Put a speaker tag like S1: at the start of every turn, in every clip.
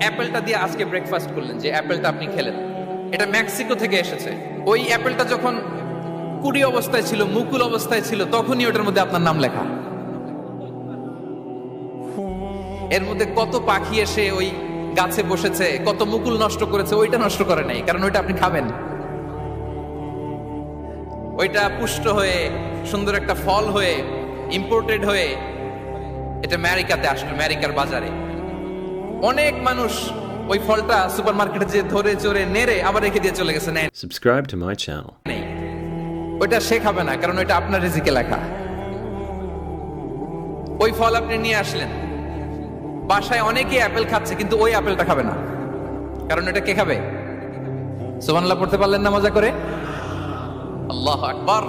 S1: অ্যাপেলটা দিয়ে আজকে ব্রেকফাস্ট করলেন যে অ্যাপেলটা আপনি খেলেন। এটা মেক্সিকো থেকে এসেছে। ওই অ্যাপেলটা যখন কুড়ি অবস্থায় ছিল, মুকুল অবস্থায় ছিল, তখনই ওটার মধ্যে আপনার নাম লেখা। এর মধ্যে কত পাখি এসে ওই গাছে বসেছে, কত মুকুল নষ্ট করেছে, ওইটা নষ্ট করে নাই, কারণ ওইটা আপনি খাবেন। ওইটা পুষ্ট হয়ে, সুন্দর একটা ফল হয়ে ইম্পোর্টেড হয়ে, এটা আমেরিকাতে আসলো, আমেরিকার বাজারে। অনেক মানুষ ওই ফলটা সুপার মার্কেটে যে ধরে চড়ে নেড়ে আবার রেখে দিয়ে চলে গেছে
S2: Subscribe to my channel.
S1: নেই। ওইটা সে খাবে না কারণ ওইটা আপনার রিজিকে লেখা। ওই ফল আপনি নিয়ে আসলেন। বাসায় অনেকে অ্যাপেল খাচ্ছে কিন্তু ওই অ্যাপেলটা খাবে না। কারণ এটা কে খাবে? সুবহানাল্লাহ পড়তে পারলেন না মজা করে? আল্লাহ আকবার।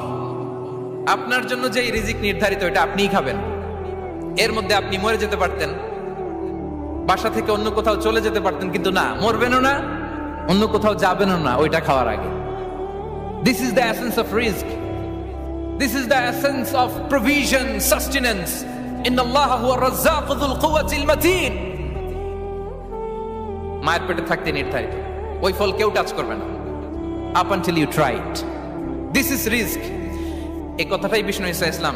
S1: আপনার জন্য যে রিজিক নির্ধারিত এটা আপনিই খাবেন। এর মধ্যে আপনি মরে যেতে পারতেন। বাসা থেকে অন্য কোথাও চলে যেতে পারতেন কিন্তু না মরবেনও না অন্য কোথাও যাবেনও না ওইটা খাওয়ার আগে। This is the essence of risk this the essence of provision, sustenance. In Allah huwa razzaq dhul quwwati matin মায়ের পেটে থাকতে নির্ধারিত। ওই ফল কেউ টাচ করবে না। Up until you try it this is risk এই কথাটাই বিষ্ণু ইসা ইসলাম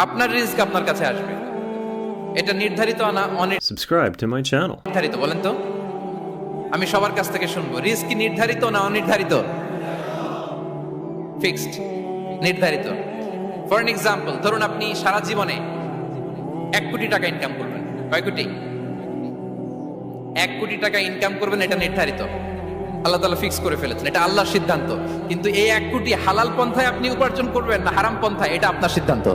S1: আপনার রিস্ক আপনার কাছে আসবে। এটা নির্ধারিত না
S2: Subscribe to my channel.
S1: অনির্ধারিত বলেন তো। আমি সবার কাছ থেকে শুনব। রিস্ক কি নির্ধারিত না অনির্ধারিত? ফিক্সড নির্ধারিত। ফর এন এক্সাম্পল ধরুন আপনি সারা জীবনে এক কোটি টাকা ইনকাম করবেন। কয় কোটি? এক কোটি টাকা ইনকাম করবেন এটা নির্ধারিত। আল্লাহ তালা ফিক্স করে ফেলেছেন। এটা আল্লাহর সিদ্ধান্ত। কিন্তু এই এক কোটি হালাল পন্থায় আপনি উপার্জন করবেন না হারাম পন্থায় এটা আপনার সিদ্ধান্ত।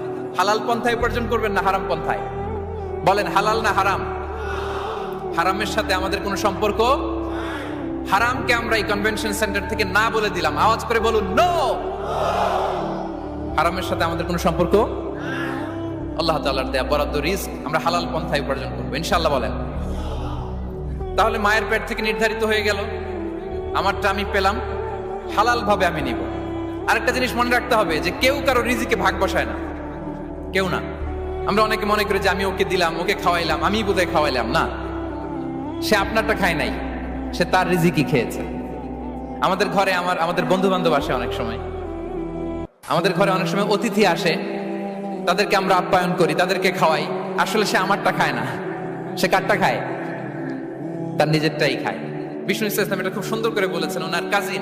S1: হালাল পন্থায় উপার্জন করবেন না হারাম পন্থায়? বলেন, হালাল না হারাম? হারামের সাথে আমাদের কোনো সম্পর্ক? হারামকে আমরা এই কনভেনশন সেন্টার থেকে না বলে দিলাম। আওয়াজ করে বলুন নো হারামের সাথে আমাদের কোনো সম্পর্ক? আল্লাহ তাআলার দেয়া বরাদ্দ রিস্ক আমরা হালাল পন্থায় উপার্জন করব। ইনশাআল্লাহ বলেন। তাহলে মায়ের পেট থেকে নির্ধারিত হয়ে গেল। আমারটা আমি পেলাম। হালাল ভাবে আমি নিব। আরেকটা জিনিস মনে রাখতে হবে যে কেউ কারও রিজিকে ভাগ বসায় না। কেউ না। আমরা অনেকে মনে করি যে আমি ওকে দিলাম, ওকে খাওয়াইলাম, আমি বোধহয় খাওয়াইলাম, না। সে আপনারটা খায় নাই, সে তার রিজিকই খেয়েছে। আমাদের ঘরে আমার, আমাদের বন্ধু বান্ধব আসে অনেক সময়। আমাদের ঘরে অনেক সময় অতিথি আসে, তাদেরকে আমরা আপ্যায়ন করি, তাদেরকে খাওয়াই। আসলে সে আমারটা খায় না, সে কারটা খায়? তার নিজেরটাই খায়। বিষ্ণু ইসলাম এটা খুব সুন্দর করে বলেছেন, ওনার কাজিন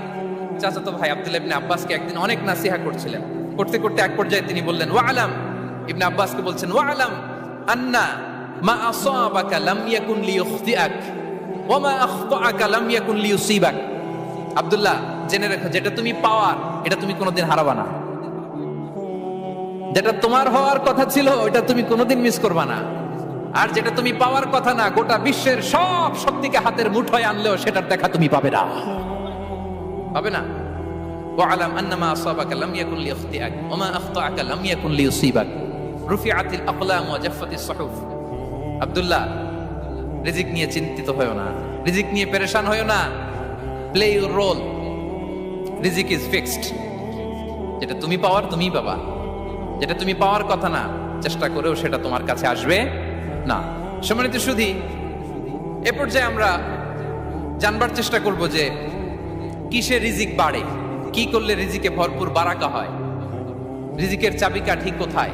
S1: চাচাতো ভাই আব্দুল আব্বাসকে একদিন অনেক নাসিহা করছিলেন। করতে করতে এক পর্যায়ে তিনি বললেন, ওয়া আলাম ইবনে আব্বাসকে বলছেন, ওয়ালাম আন্না মা আসাবাকা লাম ইয়াকুন লিইখতিআক ওয়া মা আখতাআকা লাম ইয়াকুন লিয়ুসিবাক। আব্দুল্লাহ, জেনে রেখো, যেটা তুমি পাওয়ার এটা তুমি কোনোদিন হারাবা না। যেটা তোমার হওয়ার কথা ছিল ওটা তুমি কোনোদিন মিস করবা না। আর যেটা তুমি পাওয়ার কথা না, গোটা বিশ্বের সব শক্তিকে হাতের মুঠোয় আনলেও সেটার দেখা তুমি পাবে না। পাবে না? ওয়ালাম আন্নামা আসাবাকা লাম ইয়াকুন লিইখতিআক ওয়া মা আখতাআকা লাম ইয়াকুন লিয়ুসিবাক। রুফি আতিল আকলাম জাফাতি সহুফ। আব্দুল্লাহ, রিজিক নিয়ে চিন্তিত হয়েও না। রিজিক নিয়ে পেরেশান হয়েও না। প্লে ইউর রোল রিজিক ইজ ফিক্সড যেটা তুমি পাওয়ার, তুমিই পাবা। যেটা তুমি পাওয়ার কথা না, চেষ্টা করেও সেটা তোমার কাছে আসবে না। সম্মানিত সুধি, এ পর্যায়ে আমরা জানবার চেষ্টা করব যে কিসে রিজিক বাড়ে, কি করলে রিজিকে ভরপুর বারাকা হয়, রিজিকের চাবিকাঠি কোথায়?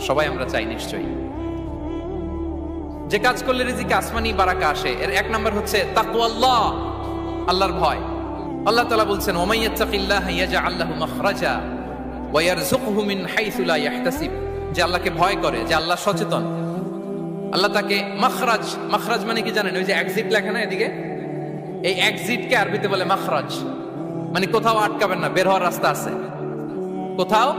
S1: সবাই আমরা চাই নিশ্চয়ই। যে কাজ করলে রিজিকে আসমানি বারাকা আসে, এর এক নম্বর হচ্ছে তাকওয়াল্লাহ আল্লাহর ভয়। আল্লাহ তালা বলছেন ওমাইয়াত্তাকিল্লাহ ইয়াজআল লাহু মাখরাজা ওয়া ইয়ারযুকহু মিন হাইসু লা ইয়াহতাসিব। যে আল্লাহকে ভয় করে, যে আল্লাহ সচেতন। আল্লাহ তাকে মাখরাজ মাখরাজ মানে কি জানেন? ওই যে এক্সিট লেখা না এদিকে? এই এক্সিটকে আরবিতে বলে মাখরাজ। মানে কোথাও আটকাবেন না, বের হওয়ার রাস্তা আছে। কোথাও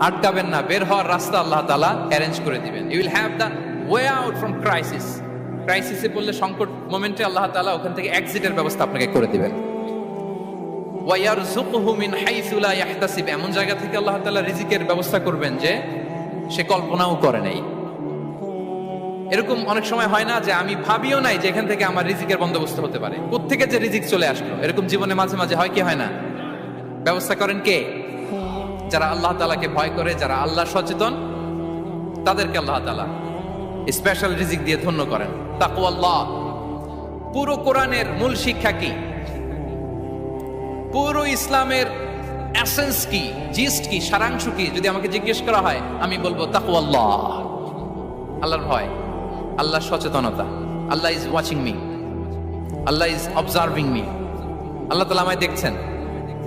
S1: আটকাবেন না, বের হওয়ার রাস্তা আল্লাহ তালা অ্যারেঞ্জ করে দিবেন। You will have the way out from crisis ক্রাইসিসে পড়লে সংকট মোমেন্টে আল্লাহ তালা ওখান থেকে এক্সিটের ব্যবস্থা আপনাকে করে দিবেন। মিন এমন জায়গা থেকে আল্লাহ তাআলা রিজিকের ব্যবস্থা করবেন যে সে কল্পনাও করে নাই। এরকম অনেক সময় হয় না যে আমি ভাবিও নাই যে এখান থেকে আমার রিজিকের বন্দোবস্ত হতে পারে। কোত্থেকে যে রিজিক চলে আসলো? এরকম জীবনে মাঝে মাঝে হয় কি হয় না? ব্যবস্থা করেন কে? যারা আল্লাহ তালাকে ভয় করে, যারা আল্লাহ সচেতন, তাদেরকে আল্লাহ তালা স্পেশাল রিজিক দিয়ে ধন্য করেন। তাকু আল্লাহ পুরো কোরআনের মূল শিক্ষা কি? পুরো ইসলামের এসেন্স কি? জিস্ট কি? সারাংশ কি? যদি আমাকে জিজ্ঞেস করা হয়, আমি বলব তাকু আল্লাহ আল্লাহর ভয়। আল্লাহর সচেতনতা। Allah is watching me Allah is observing me Allah তালা আমায় দেখছেন।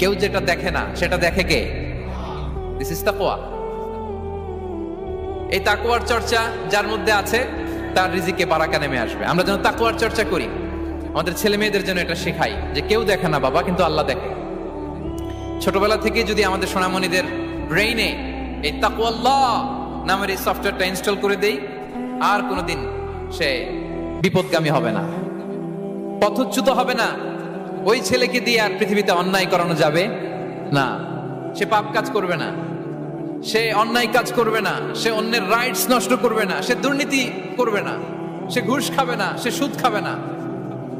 S1: কেউ যেটা দেখে না, সেটা দেখে কে? এই তাকওয়ার চর্চা যার মধ্যে আছে, তার রিজিকে বারাকা নেমে আসবে। আমরা যেন তাকওয়ার চর্চা করি। আমাদের ছেলে মেয়েদের জন্য এটা শেখাই যে কেউ দেখে না বাবা, কিন্তু আল্লাহ দেখে। ছোটবেলা থেকে যদি আমাদের সোনামণিদের ব্রেইনে এই তাকওয়াল্লাহ নামের এই সফটওয়্যারটা ইনস্টল করে দেই, আর কোনোদিন সে বিপদগামী হবে না। পথচ্যুত হবে না। ওই ছেলেকে দিয়ে আর পৃথিবীতে অন্যায় করানো যাবে? না। সে পাপ কাজ করবে না। সে অন্যায় কাজ করবে না। সে অন্যের রাইটস নষ্ট করবে না। সে দুর্নীতি করবে না। সে ঘুষ খাবে না। সে সুদ খাবে না।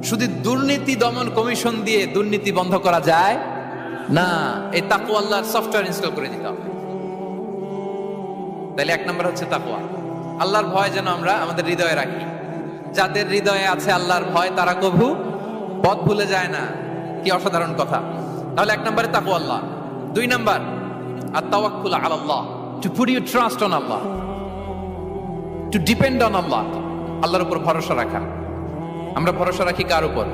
S1: শুধু দুর্নীতি দমন কমিশন দিয়ে দুর্নীতি বন্ধ করা যায়? না। এই তাকু আল্লাহর সফটওয়্যার ইনস্টল করে দিতে হবে। তাহলে এক নম্বর হচ্ছে তাকুয়া আল্লাহর ভয় যেন আমরা আমাদের হৃদয়ে রাখি। যাদের হৃদয়ে আছে আল্লাহর ভয়, তারা কভু পথ ভুলে যায় না, কি অসাধারণ কথা। তাহলে এক নম্বরে তাকু আল্লাহ। দুই নাম্বার আর তাওয়াক্কুল Allah. To put you trust on Allah. To depend on Allah. আল্লাহর উপর ভরসা রাখা। আমরা ভরসা রাখি কার উপর?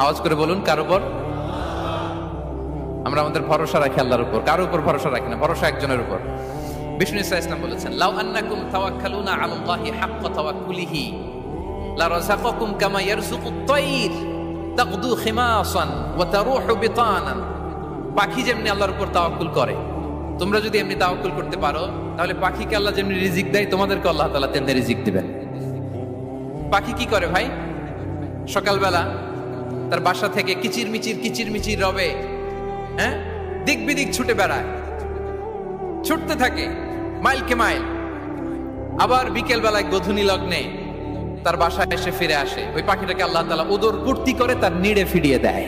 S1: আওয়াজ করে বলুন, কার উপর? আমরা আমাদের ভরসা রাখি আল্লাহর উপর। কার উপর ভরসা রাখি না? ভরসা একজনের উপর। বিষ্ণু ইসা ইসলাম বলেছেন, লাউ আন্নাকুম তাওয়াক্কালুনা আলাল্লাহি হাক্কা তাওয়াক্কুলিহি। লা রাযাকাকুম কামা ইয়ারযুকু আত-তায়র তাকদু খিমাসান ওয়া তারুহু পাখি যেমনি আল্লাহর উপর তাওয়াক্কুল করে, তোমরা যদি এমনি তাওয়াক্কুল করতে পারো, তাহলে পাখিকে আল্লাহ যেমনি রিজিক দেয়, তোমাদেরকে আল্লাহ তাআলা তেমনি রিজিক দিবেন। পাখি কি করে ভাই? সকালবেলা তার বাসা থেকে কিচির মিচির কিচির মিচির রবে হ্যাঁ? দিক বিদিক ছুটে বেড়ায়। ছুটতে থাকে মাইলকে মাইল। আবার বিকেল বেলায় গধুনি লগ্নে তার বাসায় এসে ফিরে আসে। ওই পাখিটাকে আল্লাহ তালা উদর পূর্তি করে তার নিড়ে ফিরিয়ে দেয়।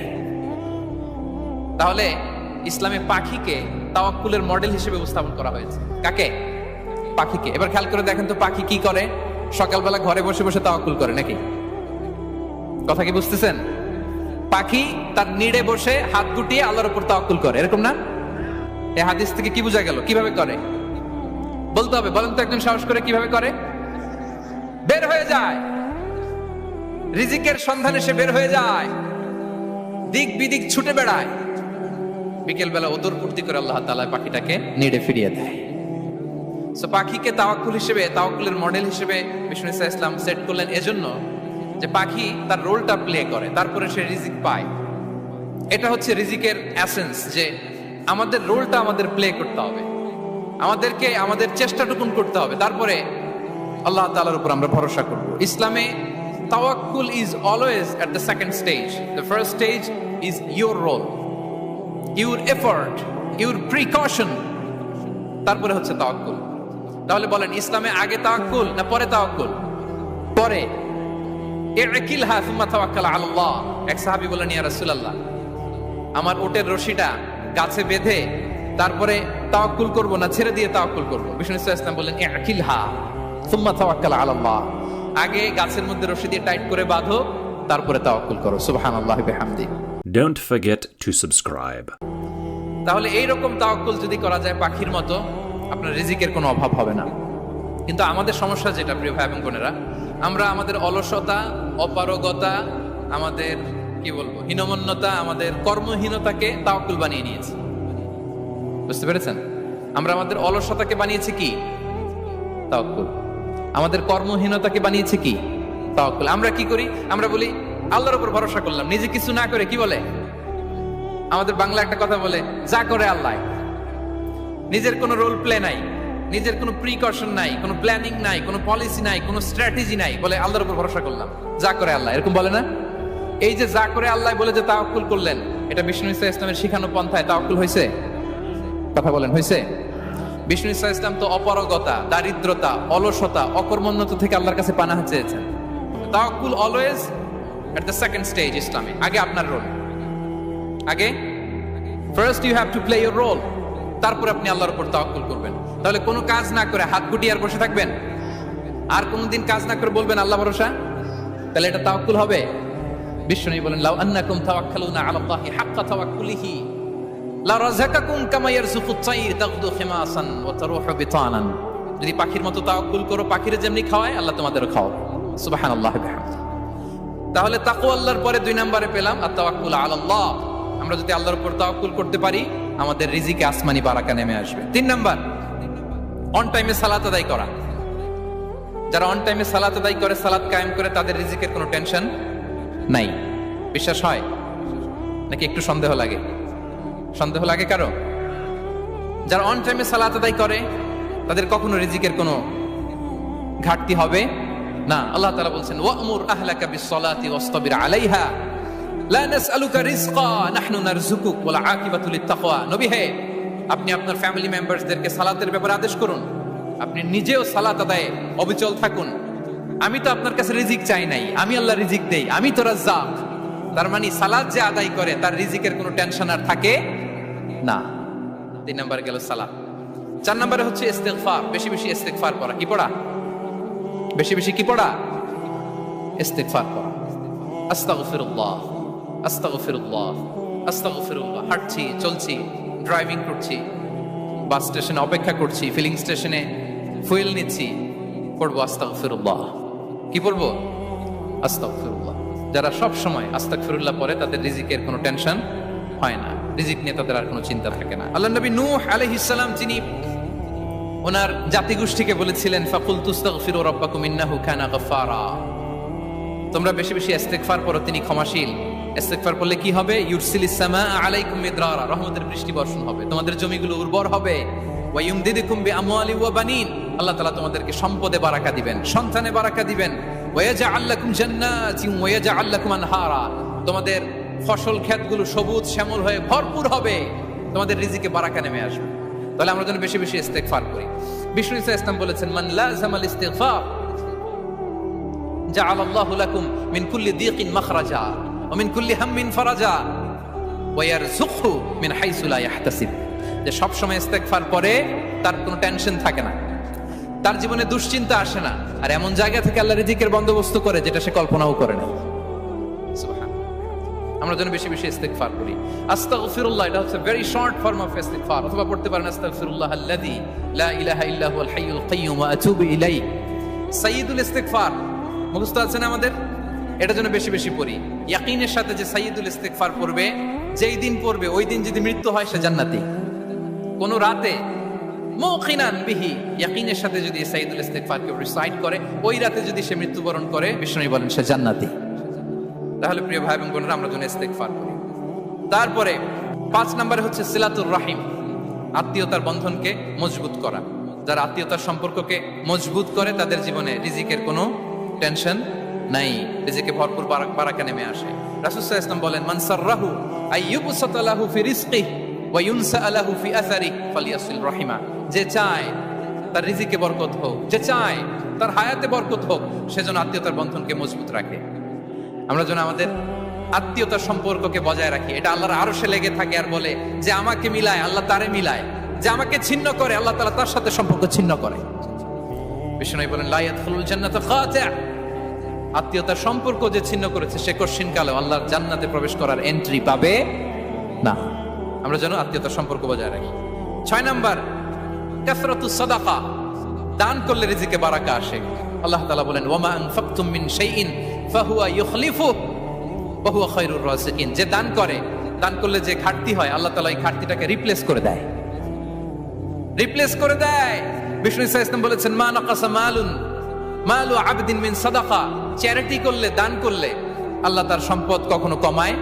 S1: তাহলে ইসলামে পাখিকে তাওয়াক্কুলের মডেল হিসেবে উপস্থাপন করা হয়েছে। কাকে? পাখিকে। এবার খেয়াল করে দেখেন তো পাখি কি করে? সকালবেলা ঘরে বসে বসে তাওয়াক্কুল করে নাকি? কথা কি বুঝতেছেন? পাখি তার নিড়ে বসে হাত গুটিয়ে আল্লাহর উপর তাওয়াক্কুল করে। এরকম না? এই হাদিস থেকে কি বোঝা গেল? কীভাবে করে? বলতে হবে। বলেন তো একজন সাহস করে কীভাবে করে? বের হয়ে যায়। রিজিকের সন্ধানে সে বের হয়ে যায়। দিক বিদিক ছুটে বেড়ায়। বিকেল বেলা ওদর পূর্তি করে আল্লাহ তাআলা পাখিটাকে নেড়ে ফিরিয়ে দেয়। সো পাখিকে তাওয়াক্কুল হিসেবে, তাওয়াক্কুলের মডেল হিসেবে বিষ্ণু ইসা ইসলাম সেট করলেন এজন্য যে পাখি তার রোলটা প্লে করে, তারপরে সে রিজিক পায়। এটা হচ্ছে রিজিকের অ্যাসেন্স যে আমাদের রোলটা আমাদের প্লে করতে হবে। আমাদেরকে, আমাদের চেষ্টাটুকুন করতে হবে। তারপরে আল্লাহ তাআলার উপর আমরা ভরসা করব। ইসলামে তাওয়াক্কুল is always at the second stage the first stage is your role your effort your precaution তারপরে হচ্ছে তাওয়াক্কুল। তাহলে বলেন, ইসলামে আগে তাওয়াক্কুল না পরে তাওয়াক্কুল? পরে। ইকিলহা সুম্মা তাওয়াক্কাল আলা আল্লাহ। এক সাহাবী বলেন, ইয়া রাসূলুল্লাহ, আমার উটের রশিটা গাছে বেঁধে তারপরে তাওয়াক্কুল করব না, ছেড়ে দিয়ে তাওয়াক্কুল করব? বিষ্ণু ইসলাম বললেন ইকিলহা সুম্মা তাওয়াক্কাল আলা আল্লাহ আগে গাছের মধ্যে রশি দিয়ে টাইট করে বাঁধো তারপরে তাওয়াক্কুল করো। সুবহানাল্লাহি বিহামদি।
S2: Don't forget to subscribe.
S1: তাহলে এই রকম তাওয়াক্কুল যদি করা যায় পাখির মতো আপনার রিজিকের কোনো অভাব হবে না। কিন্তু আমাদের সমস্যা যেটা প্রিয় ভাই এবং বোনেরা আমরা আমাদের অলসতা অপারগতা আমাদের কি বলব হীনমন্যতা আমাদের কর্মহীনতাকে তাওয়াক্কুল বানিয়ে নিয়েছি। বুঝতে পেরেছেন? আমরা আমাদের অলসতাকে বানিয়েছি কি? তাওয়াক্কুল। আমাদের কর্মহীনতাকে বানিয়েছে কি? তাওয়াক্কুল। আমরা কি করি? আমরা বলি, আল্লাহর উপর ভরসা করলাম, নিজে কিছু না করে কি বলে? আমাদের বাংলা একটা কথা বলে, যা করে আল্লাহ। নিজের কোনো রোল প্লে নাই, নিজের কোনো প্রিকশন নাই, কোনো প্ল্যানিং নাই, কোনো পলিসি নাই, কোনো স্ট্র্যাটেজি নাই, বলে আল্লাহর উপর ভরসা করলাম, যা করে আল্লাহ। এরকম বলে না? এই যে যা করে আল্লাহ বলে যে তাওয়াক্কুল করলেন, এটা বিষ্ণু ইসা ইসলামের শিখানো পন্থায় তাওয়াক্কুল হয়েছে কথা বলেন হয়েছে বিষ্ণু ইসা ইসলাম তো অপারগতা, দারিদ্রতা, অলসতা, অকর্মণ্যতা থেকে আল্লাহর কাছে পানা চেয়েছেন। তাওয়াক্কুল always at the second stage ইসলামে, আগে আপনার রোল আগে? First you have to play your role তারপর আপনি আল্লাহর উপর তাওয়াক্কুল করবেন। তাহলে কোনো কাজ না করে হাত গুটিয়ে আর বসে থাকবেন? আর কোনোদিন কাজ না করে বলবেন আল্লাহ ভরসা? তাহলে এটা তাওয়াক্কুল হবে। বিশ্বনবী বলেন, লাউ আন্নাকুম তাওয়াক্কালুনা আলা আল্লাহি হাক্কা তাওয়াক্কুলিহি। যদি পাখির মতো তাওয়াক্কুল করো, পাখিরে যেমনি খাওয়ায়, আল্লাহ তোমাদেরও খাও সুবহানাল্লাহি বিহামদিহি। তাহলে তাকু আল্লাহর পরে দুই নম্বরে পেলাম আর তাওয়াক্কুল আল্লাহ আমরা যদি আল্লাহর উপর তাওয়াক্কুল করতে পারি, আমাদের রিজিকে আসমানি বারাকা নেমে আসবে। তিন নাম্বার অন টাইমে সালাত আদায় করা। যারা অন টাইমে সালাত আদায় করে, সালাত কায়েম করে, তাদের রিজিকের কোনো টেনশন নাই। বিশ্বাস হয়? নাকি একটু সন্দেহ লাগে? সন্দেহ লাগে কারও? যারা অন টাইমে সালাত আদায় করে, তাদের কখনো রিজিকের কোনো ঘাটতি হবে? না, আল্লাহ তাআলা বলছেন, ওয়ামুর আহলাকা বিসসালাতি ওয়াসতাবির আলাইহা, লা নাসআলুকা রিজকা, নাহনু নারযুকুক, ওয়াল আকিবাতু লিত্তাকওয়া। নবী হে, আপনি আপনার ফ্যামিলি মেম্বারসদেরকে সালাতের ব্যাপারে আদেশ করুন। আপনি নিজেও সালাত আদায়ে অবিচল থাকুন। আমি তো আপনার কাছে রিজিক চাই নাই, আমি আল্লাহ রিজিক দেই, আমি তো রাজ্জাক। তার মানে সালাদ যে আদায় করে, তার রিজিকের কোনো টেনশন আর থাকে না। তিন নাম্বার গেল সালাত চার নাম্বারে হচ্ছে ইস্তেগফার, বেশি বেশি ইস্তেগফার করা কি পড়া? বেশি বেশি কি পড়া? ইস্তেগফার করা আস্তাগফিরুল্লাহ আস্তাগফিরুল্লাহ আস্তাগফিরুল্লাহ। হাঁটছি, চলছি ড্রাইভিং করছি, বাস স্টেশনে অপেক্ষা করছি ফিলিং স্টেশনে ফুয়েল নিচ্ছি, পড়ব আস্তাগফিরুল্লাহ। কি পড়ব? আস্তাগফিরুল্লাহ। যারা সব সময় আস্তাগফিরুল্লাহ পরে তাদের রিজিকের কোনো টেনশন হয় না। রিজিক নিয়ে তাদের আর কোনো চিন্তা থাকে না। আল্লাহ নবী নূহ আলাইহিস সালাম, যিনি ওনার জাতিগোষ্ঠীকে বলেছিলেন ফাকুল তুস্তাগফিরু রাব্বাকুম ইন্নাহু কানা গাফফারা। তোমরা বেশি বেশি ইস্তেগফার করো তিনি ক্ষমাশীল। ইস্তেগফার করলে কি হবে? ইউরসিলিস সামা আলাইকুম মিদরারা। রহমতের বৃষ্টি বর্ষণ হবে। তোমাদের জমিগুলো উর্বর হবে। ওয়া বিআমওয়ালি ওয়া বানিন। আল্লাহ তাআলা তোমাদেরকে সম্পদে বারাকা দিবেন, সন্তানে বারাকা দিবেন। ওয়া ইয়াজআল লাকুম জান্নাতিন ওয়া ইয়াজআল আনহারা। তোমাদের ফসল ক্ষেতগুলো সবুজ শ্যামল হয়ে ভরপুর হবে। তোমাদের রিজিকে বারাকা নেমে আসবে। তাহলে আমরা যেন বেশি বেশি ইস্তেগফার করি। বিষ্ণু ইসা ইসলাম বলেছেন, মান লাজামাল জাআল আল্লাহু লাকুম মিন কুল্লি দিকিন মাখরাজা, ওয়া মিন কুল্লি হাম্মিন ফারাজা, ওয়া ইয়ারযুকহু মিন হাইসু লা যে সব সময় ইস্তেগফার করে, তার কোনো টেনশন থাকে না। তার জীবনে দুশ্চিন্তা আসে না। আর এমন জায়গা থেকে আল্লাহ রিজিকের বন্দোবস্ত করে যেটা সে কল্পনাও করে না আমরা যেন বেশি বেশি ইস্তেগফার করি। আস্তাগফিরুল্লাহ, এটা হচ্ছে ভেরি শর্ট ফর্ম অফ ইস্তেগফার অথবা পড়তে পারেন, আস্তাগফিরুল্লাহ আল্লাযী লা ইলাহা ইল্লা হুয়াল হাইয়ুল কাইয়্যুম ওয়া আতুবু ইলাইহি। সাইয়্যিদুল ইস্তেগফার। মুখস্থ আছে না আমাদের? এটা যেন বেশি বেশি পড়ি। ইয়াকিনের সাথে যে সাইয়্যিদুল ইস্তেগফার পড়বে, যেই দিন পড়বে, ওই দিন যদি মৃত্যু হয়, সে জান্নাতি। কোন রাতে মুকিনান বিহি। ইয়াকিনের সাথে যদি সাইয়্যিদুল ইস্তেগফারকে রিসাইট করে, ওই রাতে যদি সে মৃত্যুবরণ করে বিষ্ণু বলেন সে জান্নাতি। তাহলে প্রিয় ভাই এবং বোনেরা, আমরা যেন ইস্তেগফার করি। তারপরে পাঁচ নম্বরে হচ্ছে সিলাতুর রাহিম, আত্মীয়তার বন্ধনকে মজবুত করা। যারা আত্মীয়তার সম্পর্ককে মজবুত করে, তাদের জীবনে রিজিকের কোনো টেনশন নাই। রিজিকে ভরপুর বারাক নেমে আসে। রাসূলুল্লাহ ইসলাম বলেন, মান সাররাহু আইয়ুবসাতালাহু ফি রিজকিহি ওয়া ইউনসাআলাহু ফি আসারি ফালিয়াসিল রাহিমা। যে চায় তার রিজিকে বরকত হোক, যে চায় তার হায়াতে বরকত হোক সেজন্য আত্মীয়তার বন্ধনকে মজবুত রাখে। আমরা যেন আমাদের আত্মীয়তার সম্পর্ককে বজায় রাখি। এটা আল্লাহর আরও সে লেগে থাকে আর বলে যে আমাকে মিলায়, আল্লাহ তারে মিলায়। যে আমাকে ছিন্ন করে, আল্লাহ তালা তার সাথে সম্পর্ক ছিন্ন করে। বিষ্ণু বলেন লাইয়াত ফুলুল জান্নাত আত্মীয়তার সম্পর্ক যে ছিন্ন করেছে, সে কশিন কালে আল্লাহর জান্নাতে প্রবেশ করার এন্ট্রি পাবে না। আমরা যেন আত্মীয়তার সম্পর্ক বজায় রাখি। ছয় নাম্বার কাসরাতু সাদাকা। দান করলে রিজিকে বারাকা আসে। আল্লাহ তাআলা বলেন আনফাকতুম মিন শাইইন ফাহুয়া ইউখলিফু ওয়া হুয়া খায়রুর যে দান করে, দান করলে যে ঘাটতি হয়, আল্লাহ তাআলা ঘাটতিটাকে রিপ্লেস করে দেয়। রিপ্লেস করে দেয়। বলেছেন, মা নাকাসা মালুন, মালু আবদিন মিন সাদাকা। চ্যারিটি করলে, দান করলে আল্লাহ তার সম্পদ কখনো কমায়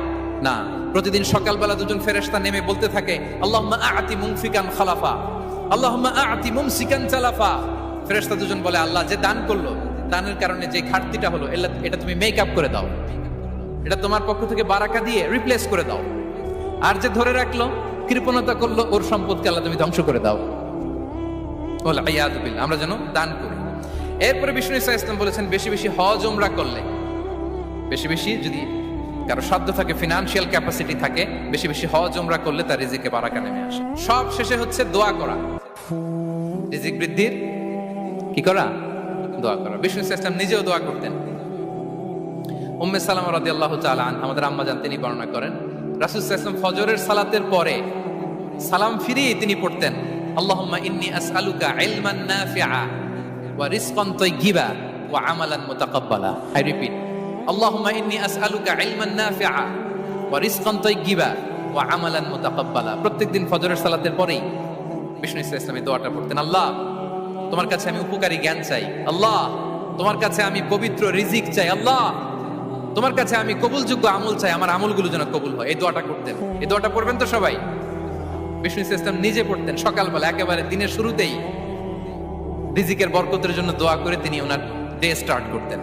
S1: না। প্রতিদিন সকালবেলা দুজন ফেরেশতা নেমে বলতে থাকে, আল্লাহুম্মা আ'তি মুনফিকান খালাফা। আল্লাহুম্মা আ'তি মুমসিকান চালাফা ফেরেশতা দুজন বলে, আল্লাহ যে দান করল, দানের কারণে যে ঘাটতিটা হলো এটা তুমি মেক করে দাও। এটা তোমার পক্ষ থেকে বারাকা দিয়ে রিপ্লেস করে দাও। আর যে ধরে রাখল, কৃপণতা করল, ওর সম্পদকে আল্লাহ তুমি ধ্বংস করে দাও। আমরা যেন দান করি। এরপরে বিষ্ণু ইসা ইসলাম বলেছেন, বেশি বেশি হজ ওমরা করলে। বেশি বেশি যদি কারও সাধ্য থাকে ফিনান্সিয়াল ক্যাপাসিটি থাকে, বেশি বেশি হজ ওমরা করলে তার রিজিকে বারাকা নেমে আসে। সব শেষে হচ্ছে দোয়া করা। রিজিক বৃদ্ধির কি করা? দোয়া করা। বিষ্ণু ইসা ইসলাম নিজেও দোয়া করতেন। উম্মে সালাম রাদি আল্লাহ আন আমাদের আম্মা জান তিনি বর্ণনা করেন, রাসুল ইসলাম ফজরের সালাতের পরে সালাম ফিরিয়ে তিনি পড়তেন, আল্লাহুম্মা ইন্নী আসআলুকা ইলমান নাফিআ ওয়া রিজকান তাইয়্যিবা ওয়া আমালান মুতাকাব্বালা। আই রিপিট আল্লাহুম্মা ইন্নী আসআলুকা ইলমান নাফিআ ওয়া রিজকান তাইয়্যিবা ওয়া আমালান মুতাকাব্বালা। প্রত্যেকদিন ফজরের সালাতের পরেই বিষ্ণু ইসলাম দোয়াটা পড়তেন, আল্লাহ, তোমার কাছে আমি উপকারী জ্ঞান চাই। আল্লাহ, তোমার কাছে আমি পবিত্র রিজিক চাই। আল্লাহ, তোমার কাছে আমি কবুলযোগ্য আমল চাই। আমার আমলগুলো যেন কবুল হয়। এই দোয়াটা করতেন এই দোয়াটা পড়বেন তো সবাই? বিষ্ণু ইসলাম নিজে পড়তেন। সকালবেলা একেবারে দিনের শুরুতেই রিজিকের বরকতের জন্য দোয়া করে তিনি ওনার ডে স্টার্ট করতেন।